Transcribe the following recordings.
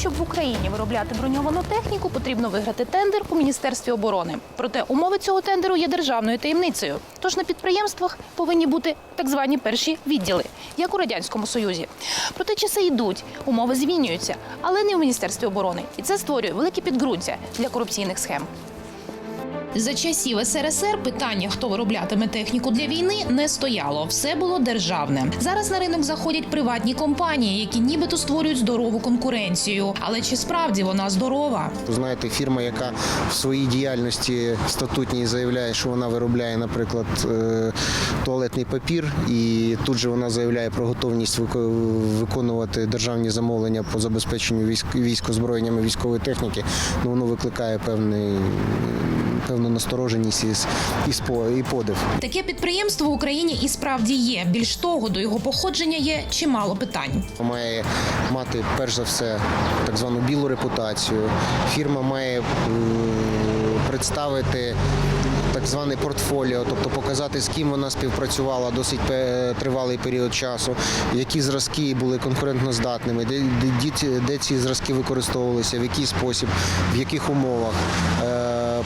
Щоб в Україні виробляти броньовану техніку, потрібно виграти тендер у міністерстві оборони. Проте умови цього тендеру є державною таємницею. Тож на підприємствах повинні бути так звані перші відділи, як у радянському союзі. Проте часи йдуть, умови змінюються, але не у міністерстві оборони, і це створює велике підґрунтя для корупційних схем. За часів СРСР питання, хто вироблятиме техніку для війни, не стояло. Все було державне. Зараз на ринок заходять приватні компанії, які нібито створюють здорову конкуренцію. Але чи справді вона здорова? Знаєте, фірма, яка в своїй діяльності статутній заявляє, що вона виробляє, наприклад, е, туалетний папір, і тут же вона заявляє про готовність вико- виконувати державні замовлення по забезпеченню військ, військ озброєннями військової техніки, ну воно викликає певний, певну настороженість і, і, спо- і подив. Таке підприємство в Україні і справді є. Більш того, до його походження є чимало питань. Має мати перш за все так звану білу репутацію. Фірма має е, представити так зване портфоліо, тобто показати, з ким вона співпрацювала досить тривалий період часу, які зразки були конкурентноздатними, де, де, де ці- де ці зразки використовувалися, в який спосіб, в яких умовах.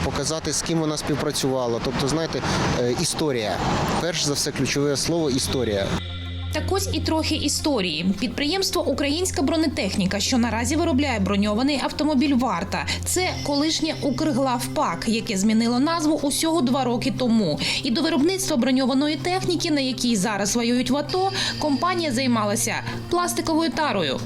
Показати, з ким вона співпрацювала. Тобто, знаєте, е, історія. Перш за все, ключове слово історія. Так ось і трохи історії. Підприємство Українська бронетехніка, що наразі виробляє броньований автомобіль Варта. Це колишнє Укрглавпак, яке змінило назву усього два роки тому. І до виробництва броньованої техніки, на якій зараз воюють в АТО, компанія займалася пластиковою тарою.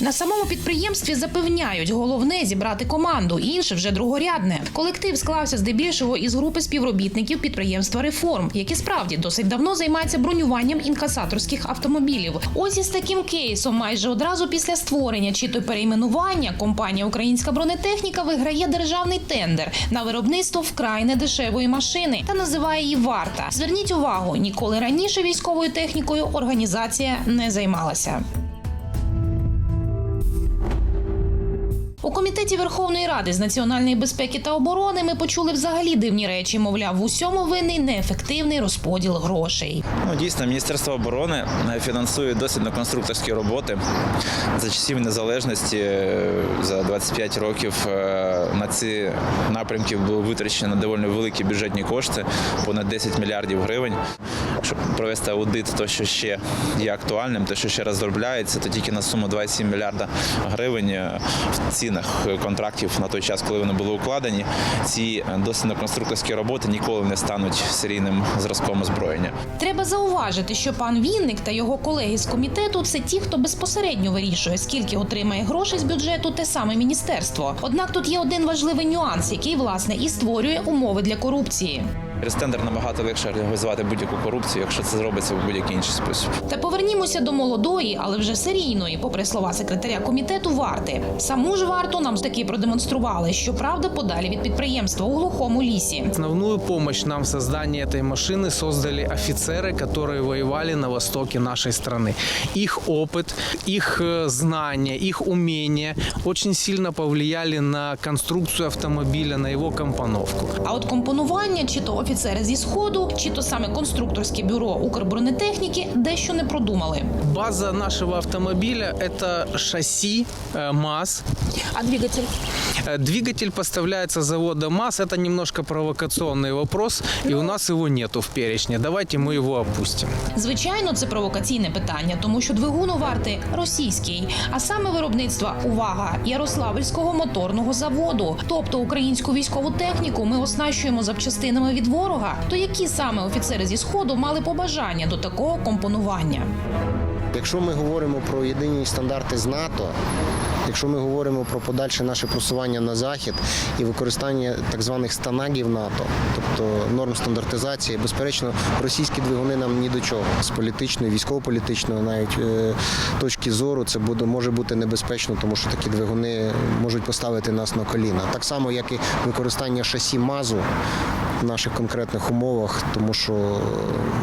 На самому підприємстві запевняють, головне зібрати команду, інше вже другорядне. Колектив склався здебільшого із групи співробітників підприємства Реформ, які справді досить давно займаються бронюванням інкасаторських автомобілів. Ось із таким кейсом, майже одразу після створення чи то перейменування, компанія Українська бронетехніка виграє державний тендер на виробництво вкрай недешевої машини та називає її варта. Зверніть увагу, ніколи раніше військовою технікою організація не займалася. Комітеті Верховної Ради з національної безпеки та оборони ми почули взагалі дивні речі. Мовляв, в усьому винний неефективний розподіл грошей. Ну, дійсно, Міністерство оборони е, фінансує дослідно-конструкторські роботи. За часів незалежності е, за 25 років е, на ці напрямки було витрачено доволі великі бюджетні кошти, понад 10 мільярдів гривень. Щоб провести аудит, то що ще є актуальним, то що ще розробляється, то тільки на суму 2,7 мільярда гривень в цінах контрактів на той час, коли вони були укладені. Ці е, дослідно-конструкторські роботи ніколи не стануть серійним зразком озброєння. Треба зауважити, що пан Вінник та його колеги з комітету це ті, хто безпосередньо вирішує, скільки отримає грошей з бюджету те саме міністерство. Однак тут є один важливий нюанс, який власне і створює умови для корупції. Через тендер набагато легше реалізувати будь-яку корупцію, якщо це зробиться в будь-який інший спосіб. Та повернімося до молодої, але вже серійної, попри слова секретаря комітету варти. Саму ж варту нам таки продемонстрували, що правда подалі від підприємства у глухому лісі. Основную помощь нам в создании этой машины создали офицеры, которые воевали на востоке нашей страны. Их опыт, их э, знания, их умения очень сильно повлияли на конструкцию автомобиля, на его компоновку. А от компонування, чи то офіцери зі сходу, чи то саме конструкторське бюро Укрбронетехніки дещо не продумали. База нашего автомобиля – это шасси э, МАЗ. А двигатель? Э, Двигатель поставляется с завода МАЗ. Это немножко провокационный вопрос, и у нас его нету в перечне. Давайте мы его опустим. Звичайно, це провокаційне питання, тому що двигун у варти російський, а саме виробництва увага Ярославльського моторного заводу. Тобто українську військову техніку ми оснащуємо запчастинами від ворога. То які саме офіцери зі сходу мали побажання до такого компонування? Якщо ми говоримо про єдині стандарти з НАТО, якщо ми говоримо про подальше наше просування на захід і використання так званих станагів НАТО, тобто норм стандартизації, безперечно, російські двигуни нам ні до чого з політичної, військово-політичної навіть е, точки зору, це буде може бути небезпечно, тому що такі двигуни можуть поставити нас на коліна. Так само, як і використання шасі МАЗу в наших конкретних умовах, тому що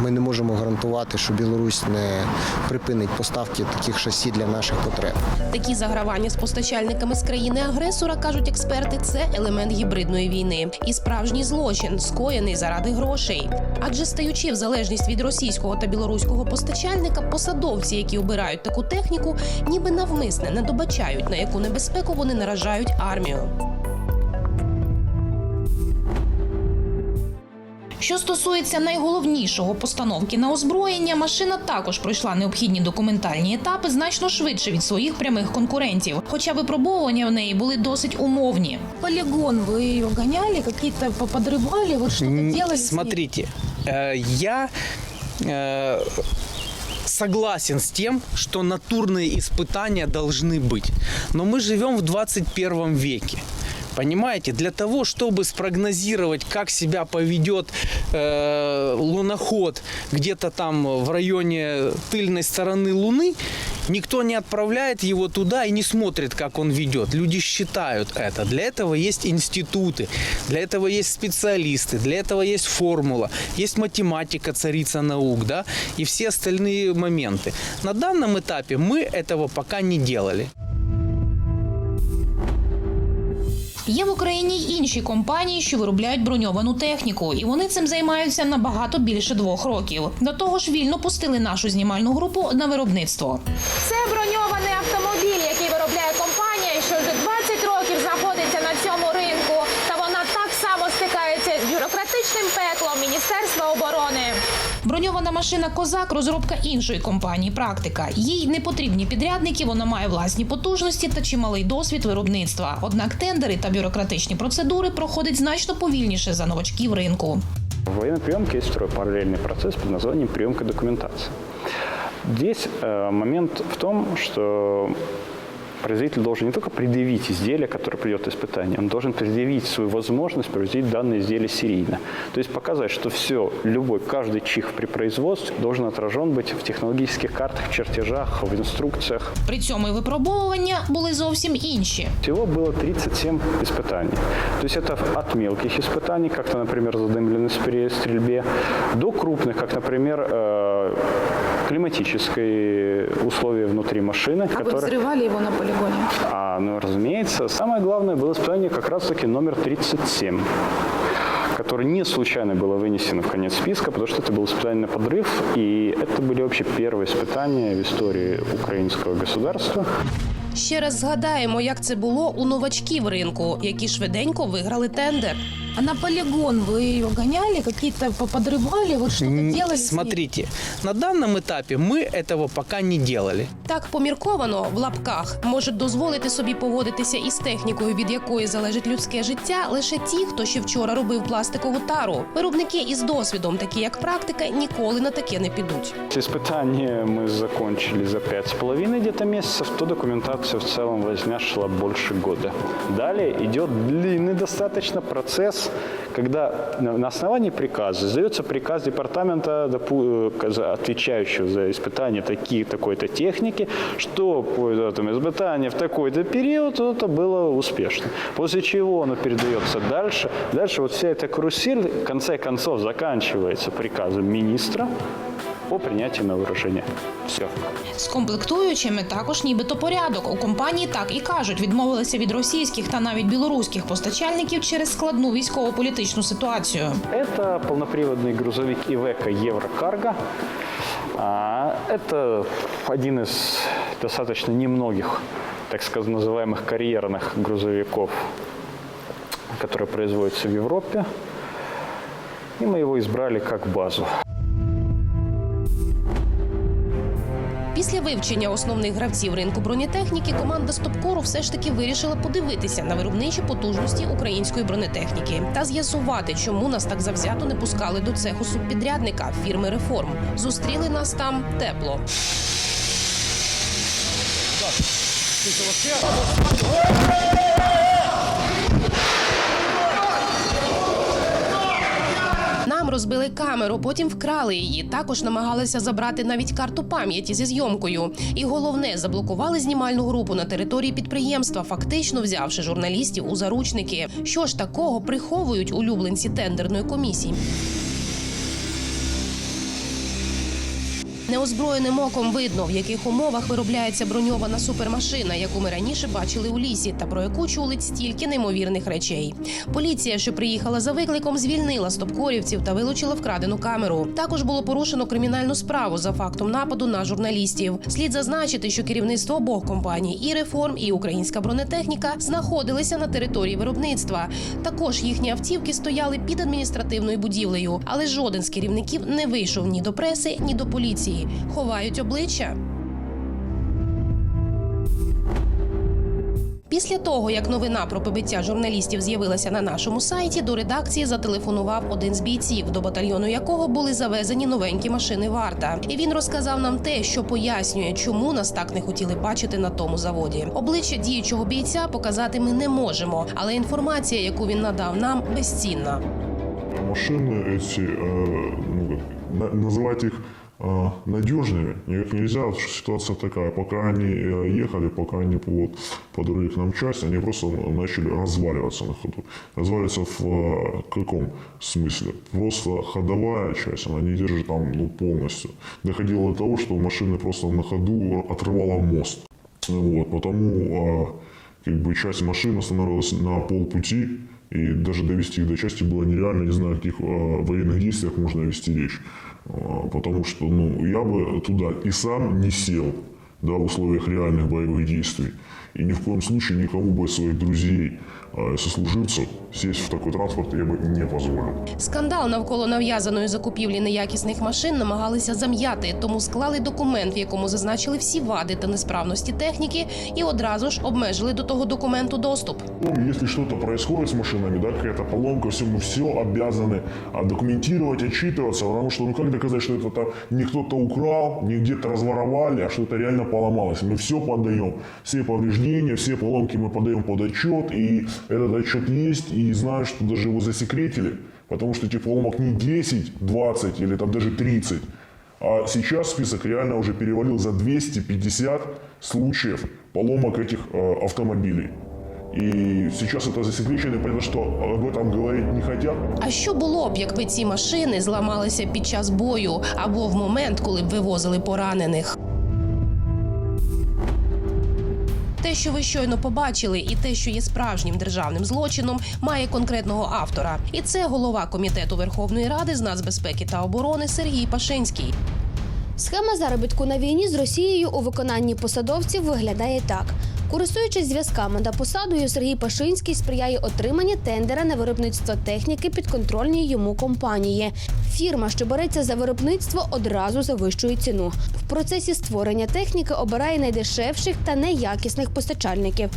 ми не можемо гарантувати, що Білорусь не припинить поставки таких шасі для наших потреб. Такі загравання з постачальниками з країни-агресора, кажуть експерти, це елемент гібридної війни і справжній злочин, скоєний заради грошей. Адже стаючи в залежність від російського та білоруського постачальника, посадовці, які обирають таку техніку, ніби навмисне не добачають, на яку небезпеку вони наражають армію. Що стосується найголовнішого постановки на озброєння, машина також пройшла необхідні документальні етапи значно швидше від своїх прямих конкурентів. Хоча випробовування в неї були досить умовні. Полігон, ви її ганяли, якісь подрибали, вот що Н- делали? Смотрите, э, я э, согласен с тем, что натурные испытания должны быть. Но мы живем в 21 веке. Понимаете, для того, чтобы спрогнозировать, как себя поведет э, луноход где-то там в районе тыльной стороны Луны, никто не отправляет его туда и не смотрит, как он ведет. Люди считают это. Для этого есть институты, для этого есть специалисты, для этого есть формула, есть математика, царица наук, да, и все остальные моменты. На данном этапе мы этого пока не делали. Є в Україні й інші компанії, що виробляють броньовану техніку, і вони цим займаються набагато більше двох років. До того ж, вільно пустили нашу знімальну групу на виробництво. Це броньований автомобіль, який виробляє компанія, що вже 20 років знаходиться на цьому ринку. Та вона так само стикається з бюрократичним пеклом Міністерства оборони. Броньована машина Козак розробка іншої компанії. Практика їй не потрібні підрядники. Вона має власні потужності та чималий досвід виробництва. Однак тендери та бюрократичні процедури проходять значно повільніше за новачків ринку. В военной приемке есть второй параллельный процесс под названием приемка э, момент в том, что производитель должен не только предъявить изделие, которое придет испытание, он должен предъявить свою возможность производить данное изделие серийно. То есть показать, что все, любой, каждый чих при производстве должен отражен быть в технологических картах, чертежах, в инструкциях. При цьому і випробовування були зовсім інші. Всего было 37 испытаний. То есть это от мелких испытаний, как, то, например, задымленной спре- стрельбе, до крупных, как, например, э, климатические условия внутри машины. А вы которые- взрывали его на полигоне? А, ну, разумеется, самое главное было испытание как раз-таки номер 37 которое не случайно было вынесено в конец списка, потому что это было испытание на подрыв, и это были вообще первые испытания в истории украинского государства. Ще раз згадаємо, як це було у новачків ринку, які швиденько виграли тендер. А на полігон ви її ганяли, якісь подрибали, вот що Н- Смотрите, на данном этапе мы этого пока не делали. Так помірковано в лапках можуть дозволити собі поводитися із технікою, від якої залежить людське життя, лише ті, хто ще вчора робив пластикову тару. Виробники із досвідом, такі як практика, ніколи на таке не підуть. Испытание мы закончили за пять с половиной где-то месяцев, то документация в целом возня шла больше года. Далее идет длинный достаточно процесс, когда на на основании приказа издается приказ департамента, допу- э, за- отвечающего за испытание такие, такой-то техники, что по этому испытанию в такой-то период это было успешно. После чего оно передается дальше. Дальше вот вся эта карусель в конце концов заканчивается приказом министра, по принятию на вооружение. Все. З комплектуючими також нібито порядок. У компанії так і кажуть, відмовилися від російських та навіть білоруських постачальників через складну військово-політичну ситуацію. Это полноприводный грузовик Ивека Еврокарго. А, Это один из достаточно немногих, так сказать, называемых карьерных грузовиков, которые производятся в Европе. И мы его избрали как базу. Після вивчення основних гравців ринку бронетехніки команда Стопкору все ж таки вирішила подивитися на виробничі потужності української бронетехніки та з'ясувати, чому нас так завзято не пускали до цеху субпідрядника фірми Реформ. Зустріли нас там тепло. Нам розбили камеру, потім вкрали її. Також намагалися забрати навіть карту пам'яті зі зйомкою. І головне, заблокували знімальну групу на території підприємства, фактично взявши журналістів у заручники. Що ж такого приховують улюбленці тендерної комісії? Неозброєним оком видно, в яких умовах виробляється броньована супермашина, яку ми раніше бачили у лісі, та про яку чули стільки неймовірних речей. Поліція, що приїхала за викликом, звільнила стопкорівців та вилучила вкрадену камеру. Також було порушено кримінальну справу за фактом нападу на журналістів. Слід зазначити, що керівництво обох компаній і реформ, і українська бронетехніка знаходилися на території виробництва. Також їхні автівки стояли під адміністративною будівлею, але жоден з керівників не вийшов ні до преси, ні до поліції Ховають обличчя. Після того, як новина про побиття журналістів з'явилася на нашому сайті, до редакції зателефонував один з бійців, до батальйону якого були завезені новенькі машини варта. І він розказав нам те, що пояснює, чому нас так не хотіли бачити на тому заводі. Обличчя діючого бійця показати ми не можемо, але інформація, яку він надав нам, безцінна. машины эти, э, ну, как, на- Их э, надежными никак нельзя, ситуация такая. Пока они э, ехали, пока они вот, подрули к нам часть, они просто начали разваливаться на ходу. Разваливаться в э, каком смысле? Просто ходовая часть, она не держит там ну, полностью. Доходило до того, что машина просто на ходу отрывала мост. Вот, потому а, как бы часть машин останавливалась на полпути, и даже довести их до части было нереально, не знаю, о каких а, военных действиях можно вести речь. А, потому что ну, я бы туда и сам не сел да, в условиях реальных боевых действий. И ни в коем случае никому бы из своих друзей а, и сослуживцев сесть в такой транспорт я бы не позволил. Скандал навколо нав'язаної закупівлі неякісних машин намагалися зам'яти, тому склали документ, в якому зазначили всі вади та несправності техніки, і одразу ж обмежили до того документу доступ. Ну, Если что-то происходит с машинами, да, какая-то поломка, все, мы все обязаны а, документировать, отчитываться, потому что, ну, как доказать, что это там не кто-то украл, не где-то разворовали, а что это реально поломалось. Мы все подаем, все повреждения, все поломки мы подаем под отчет, и этот отчет есть, и знаю, что даже его засекретили, потому что этих поломок не 10, 20 или там даже 30, а сейчас список реально уже перевалил за 250 случаев поломок этих э, автомобилей. И сейчас это засекречено, и понятно, что об этом говорить не хотят. А що було б, якби ці машини зламалися під час бою або в момент, коли б вивозили поранених? Що ви щойно побачили, і те, що є справжнім державним злочином, має конкретного автора. І це голова комітету Верховної Ради з нацбезпеки та оборони Сергій Пашинський. Схема заробітку на війні з Росією у виконанні посадовців виглядає так. Користуючись зв'язками та посадою, Сергій Пашинський сприяє отриманні тендера на виробництво техніки підконтрольній йому компанії. Фірма, що береться за виробництво, одразу завищує ціну. В процесі створення техніки обирає найдешевших та неякісних постачальників.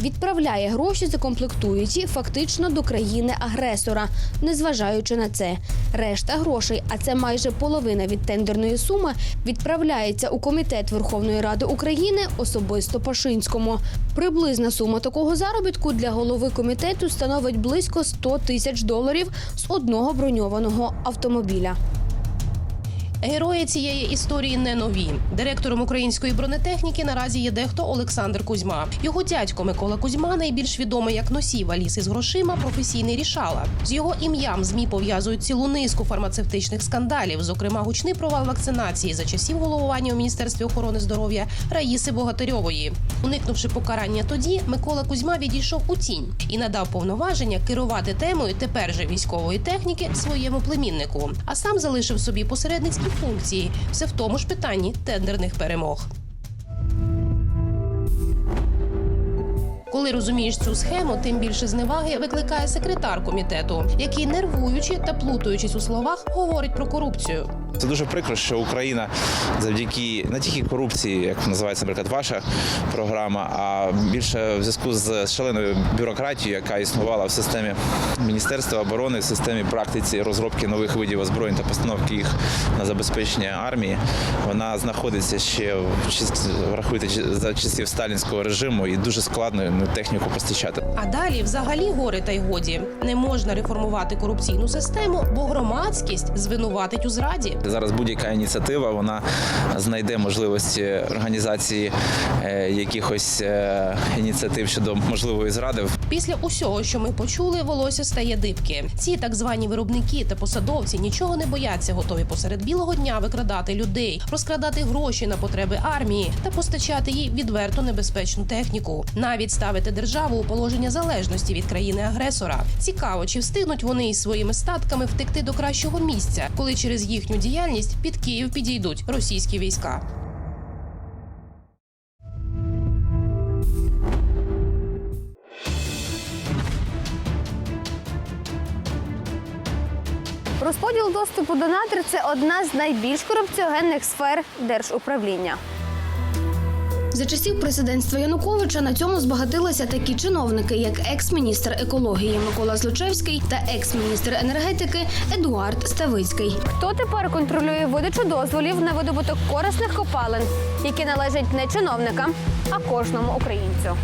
Відправляє гроші за комплектуючі фактично до країни-агресора, незважаючи на це. Решта грошей, а це майже половина від тендерної суми, відправляється у комітет Верховної Ради України особисто Пашинському. Приблизна сума такого заробітку для голови комітету становить близько 100 тисяч доларів з одного броньованого автомобіля. Герої цієї історії не нові. Директором української бронетехніки наразі є дехто Олександр Кузьма. Його дядько Микола Кузьма найбільш відомий як носій валіз із грошима, професійний рішала. З його ім'ям змі пов'язують цілу низку фармацевтичних скандалів, зокрема гучний провал вакцинації за часів головування у міністерстві охорони здоров'я Раїси Богатирьової. Уникнувши покарання тоді, Микола Кузьма відійшов у тінь і надав повноваження керувати темою тепер же військової техніки своєму племіннику, а сам залишив собі посередницькі функції, все в тому ж питанні тендерних перемог. Коли розумієш цю схему, тим більше зневаги викликає секретар комітету, який нервуючи та плутаючись у словах, говорить про корупцію. Це дуже прикро, що Україна завдяки не тільки корупції, як називається, наприклад, ваша програма, а більше в зв'язку з шаленою бюрократією, яка існувала в системі Міністерства оборони, в системі практиці розробки нових видів озброєнь та постановки їх на забезпечення армії. Вона знаходиться ще в врахуйте за часів сталінського режиму, і дуже складно техніку постачати. А далі взагалі горе та й годі. Не можна реформувати корупційну систему, бо громадськість звинуватить у зраді. Зараз будь-яка ініціатива вона знайде можливості організації е, якихось е, ініціатив щодо можливої зради. Після усього, що ми почули, волосся стає дибки. Ці так звані виробники та посадовці нічого не бояться, готові посеред білого дня викрадати людей, розкрадати гроші на потреби армії та постачати їй відверто небезпечну техніку, навіть ставити державу у положення залежності від країни-агресора. Цікаво, чи встигнуть вони із своїми статками втекти до кращого місця, коли через їхню діяльність під Київ підійдуть російські війська. Розподіл доступу до надр це одна з найбільш корупціогенних сфер держуправління. За часів президентства Януковича на цьому збагатилися такі чиновники, як екс-міністр екології Микола Злочевський та екс-міністр енергетики Едуард Ставицький. Хто тепер контролює видачу дозволів на видобуток корисних копалин, які належать не чиновникам, а кожному українцю?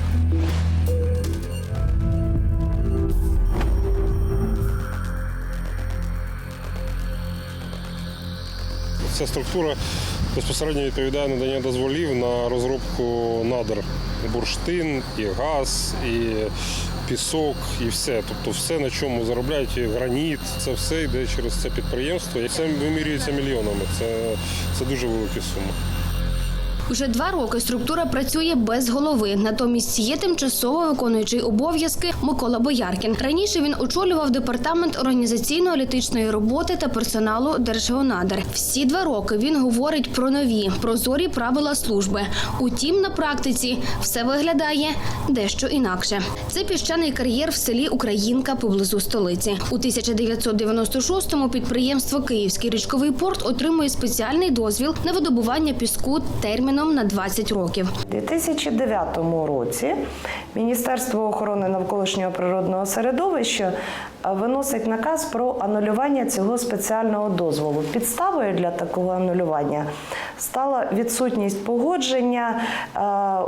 Ця структура безпосередньо відповідає надання дозволів на розробку надр. Бурштин, і газ, і пісок, і все. Тобто все, на чому заробляють і граніт, це все йде через це підприємство. І це вимірюється мільйонами. Це, це дуже великі суми. Уже два роки структура працює без голови. Натомість є тимчасово виконуючий обов'язки Микола Бояркін. Раніше він очолював департамент організаційно-аналітичної роботи та персоналу Держгеонадр. Всі два роки він говорить про нові прозорі правила служби. Утім, на практиці все виглядає дещо інакше. Це піщаний кар'єр в селі Українка поблизу столиці. У 1996-му підприємство Київський річковий порт отримує спеціальний дозвіл на видобування піску терміном на 20 років. У 2009 році Міністерство охорони навколишнього природного середовища виносить наказ про анулювання цього спеціального дозволу. Підставою для такого анулювання стала відсутність погодження е,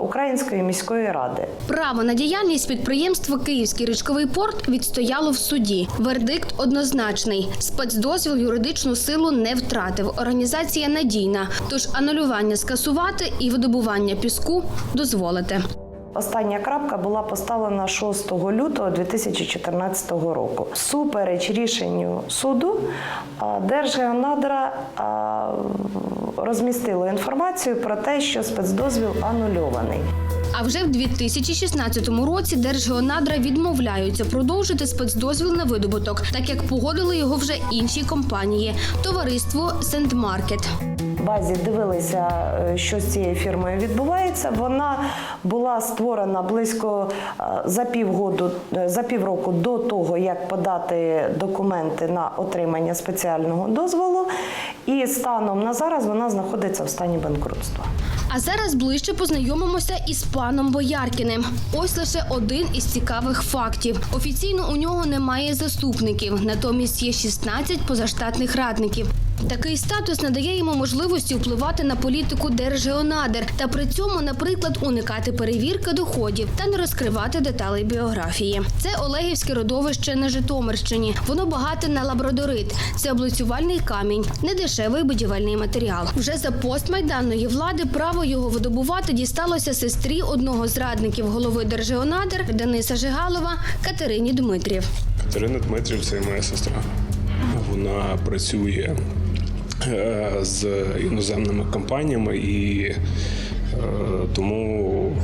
Української міської ради. Право на діяльність підприємства Київський річковий порт відстояло в суді. Вердикт однозначний. Спецдозвіл юридичну силу не втратив. Організація надійна. Тож анулювання скасувати і видобування піску дозволити. Остання крапка була поставлена 6 лютого 2014 року. Супереч рішенню суду Держгеонадра розмістило інформацію про те, що спецдозвіл анульований. А вже в 2016 році Держгеонадра відмовляються продовжити спецдозвіл на видобуток, так як погодили його вже інші компанії товариство Сендмаркет. базі дивилися, е, що з цією фірмою відбувається. Вона була створена близько е, за півгоду, е, за півроку до того, як подати документи на отримання спеціального дозволу. І станом на зараз вона знаходиться в стані банкрутства. А зараз ближче познайомимося із паном Бояркіним. Ось лише один із цікавих фактів. Офіційно у нього немає заступників, натомість є 16 позаштатних радників. Такий статус надає йому можливості впливати на політику Держгеонадр та при цьому, наприклад, уникати перевірки доходів та не розкривати деталей біографії. Це Олегівське родовище на Житомирщині. Воно багате на лабрадорит. Це облицювальний камінь, недешевий будівельний матеріал. Вже за постмайданної влади право його видобувати дісталося сестрі одного з радників голови Держгеонадр Дениса Жигалова Катерині Дмитрів. Катерина Дмитрів це моя сестра. Вона працює з іноземними компаніями і е, тому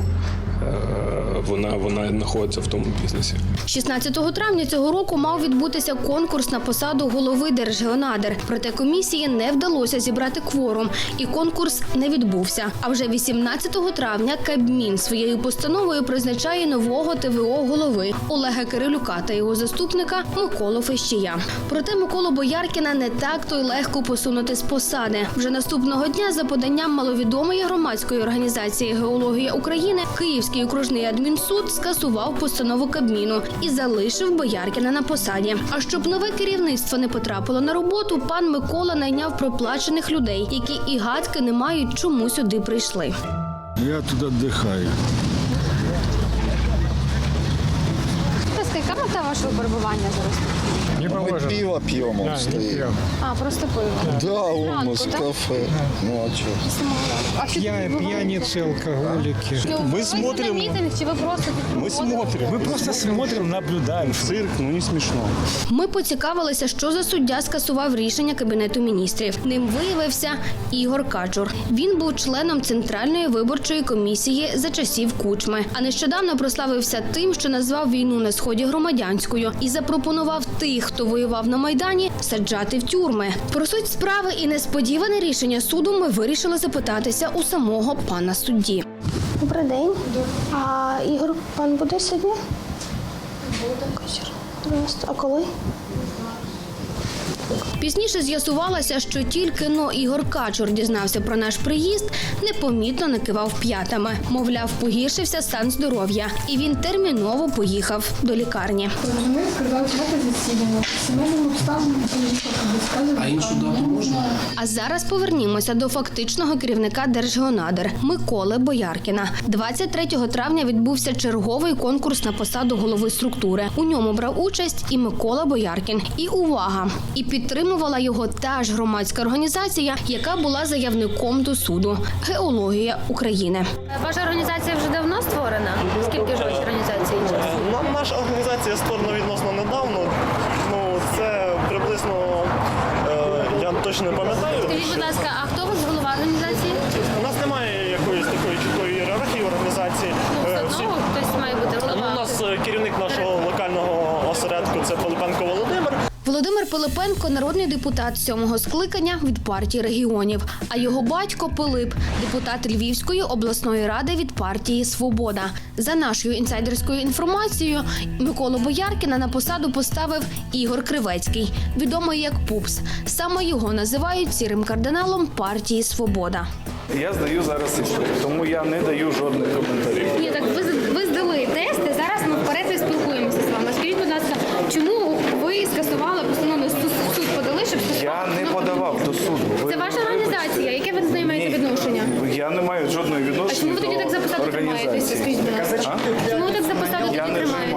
вона, вона знаходиться в тому бізнесі. 16 травня цього року мав відбутися конкурс на посаду голови Держгеонадр. Проте комісії не вдалося зібрати кворум, і конкурс не відбувся. А вже 18 травня Кабмін своєю постановою призначає нового ТВО голови Олега Кирилюка та його заступника Миколу Фещія. Проте Миколу Бояркіна не так то й легко посунути з посади. Вже наступного дня за поданням маловідомої громадської організації Геологія України Київський окружний адмінсуд скасував постанову Кабміну і залишив Бояркіна на посаді. А щоб нове керівництво не потрапило на роботу, пан Микола найняв проплачених людей, які і гадки не мають, чому сюди прийшли. Я тут віддихаю. Яка мета вашого перебування зараз? Ми пиво п'ємо. стоїть. А просто пиво. Да, у Зранку, нас так? кафе. Ну а чого? А що Пьяницы, алкоголики. ми смотрим. мітинг, чи ви просто тут Мы смотрим. Мы просто смотрим, наблюдаем. Цирк, ну не смешно. Ми поцікавилися, що за суддя скасував рішення кабінету міністрів. Ним виявився Ігор Качур. Він був членом центральної виборчої комісії за часів кучми, а нещодавно прославився тим, що назвав війну на сході громадянською і запропонував тих, хто воював на майдані, саджати в тюрми. Про суть справи і несподіване рішення суду ми вирішили запитатися у самого пана судді. Добрий день. А Ігор пан буде сьогодні? Буде. А коли? Пізніше з'ясувалося, що тільки но Ігор Качур дізнався про наш приїзд, непомітно накивав п'ятами. Мовляв, погіршився стан здоров'я, і він терміново поїхав до лікарні. А зараз повернімося до фактичного керівника Держгеонадр Миколи Бояркіна. 23 травня відбувся черговий конкурс на посаду голови структури. У ньому брав участь і Микола Бояркін. І увага! І підтримувала його та ж громадська організація, яка була заявником до суду Геологія України. Ваша організація вже давно створена? Скільки ж організації? Нам наша організація створена відносно недавно. Ну це приблизно е, я точно не пам'ятаю. Скажіть, будь ласка, а хто Володимир. Пилипенко народний депутат сьомого скликання від партії регіонів. А його батько Пилип, депутат Львівської обласної ради від партії Свобода. За нашою інсайдерською інформацією, Миколу Бояркіна на посаду поставив Ігор Кривецький, відомий як Пупс. Саме його називають сірим кардиналом партії Свобода. Я здаю зараз іспит, тому я не даю жодних коментарів. Ні, так ви, ви здали тести. Зараз ми вперед спілкуємося з вами. Скажіть, будь ласка, чому ви скасували постанову суд, суд подали, щоб Я не подавав до суду. Ви- Це ваша організація. Яке ви з нею маєте відношення? Я не маю жодного А відношення чому ви тоді до так за посаду тримаєтеся? організації. Скажіть, будь ласка. А? Чому ви так за посаду Я тоді не тримаєтеся?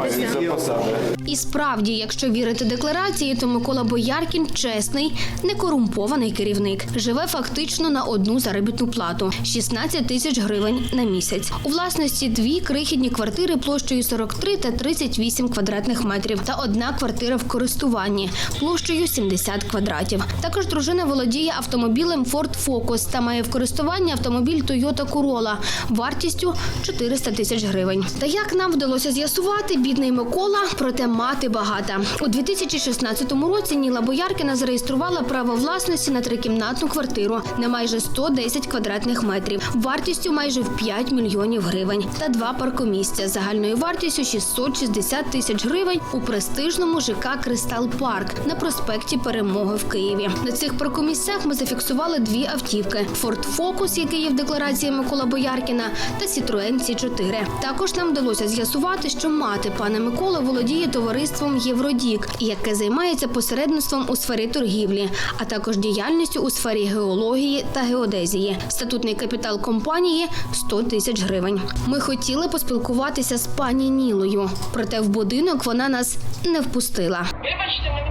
І справді, якщо вірити декларації, то Микола Бояркін чесний, некорумпований керівник. Живе фактично на одну заробітну плату 16 тисяч гривень на місяць. У власності дві крихітні квартири площею 43 та 38 квадратних метрів та одна квартира в користуванні площею 70 квадратів. Також дружина володіє автомобілем Ford Focus та має в користуванні автомобіль Toyota Corolla вартістю 400 тисяч гривень. Та як нам вдалося з'ясувати, бідний Микола, проте мати багата. У 2016 році Ніла Бояркіна зареєструвала право власності на трикімнатну квартиру на майже 110 квадратних метрів, вартістю майже в 5 мільйонів гривень та два паркомісця загальною вартістю 660 тисяч гривень у престижному ЖК Кристал Парк на проспекті Перемоги в Києві. На цих паркомісцях ми зафіксували дві автівки: Ford Focus, який є в декларації Микола Бояркіна, та Citroen C4. Також нам вдалося з'ясувати, що мати пана Миколи володіє товариством Євродік, яке займається посередництвом у сфері торгівлі, а також діяльністю у сфері геології та геодезії. Статутний капітал компанії 100 тисяч гривень. Ми хотіли поспілкуватися з пані Нілою, проте в будинок вона нас не впустила. Вибачте,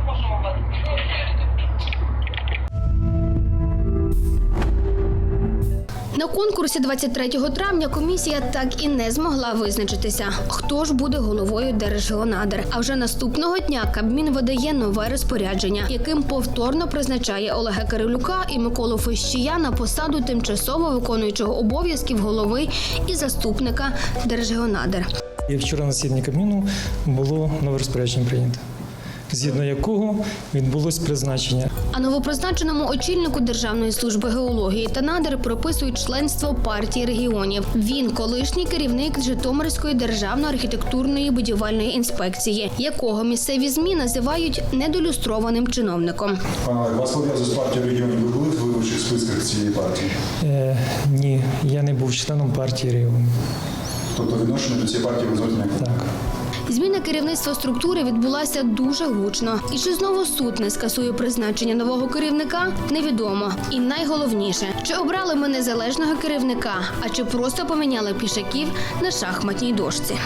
На конкурсі 23 травня комісія так і не змогла визначитися, хто ж буде головою Держгеонадр. А вже наступного дня Кабмін видає нове розпорядження, яким повторно призначає Олега Кирилюка і Миколу Фещія на посаду тимчасово виконуючого обов'язків голови і заступника Держгеонадр. І вчора на засіданні Кабміну було нове розпорядження прийнято, згідно якого відбулось призначення А новопризначеному очільнику Державної служби геології та надр прописують членство партії регіонів. Він колишній керівник Житомирської державної архітектурної будівельної інспекції, якого місцеві змі називають недолюстрованим чиновником. Пане вас пов'язує з партією регіонів. Ви були в виборчих списках цієї партії? Е, ні, я не був членом партії регіону. Тобто відношення до цієї партії ви зовсім не Так. Зміна керівництва структури відбулася дуже гучно. І чи знову суд не скасує призначення нового керівника, невідомо. І найголовніше, чи обрали ми незалежного керівника, а чи просто поміняли пішаків на шахматній дошці.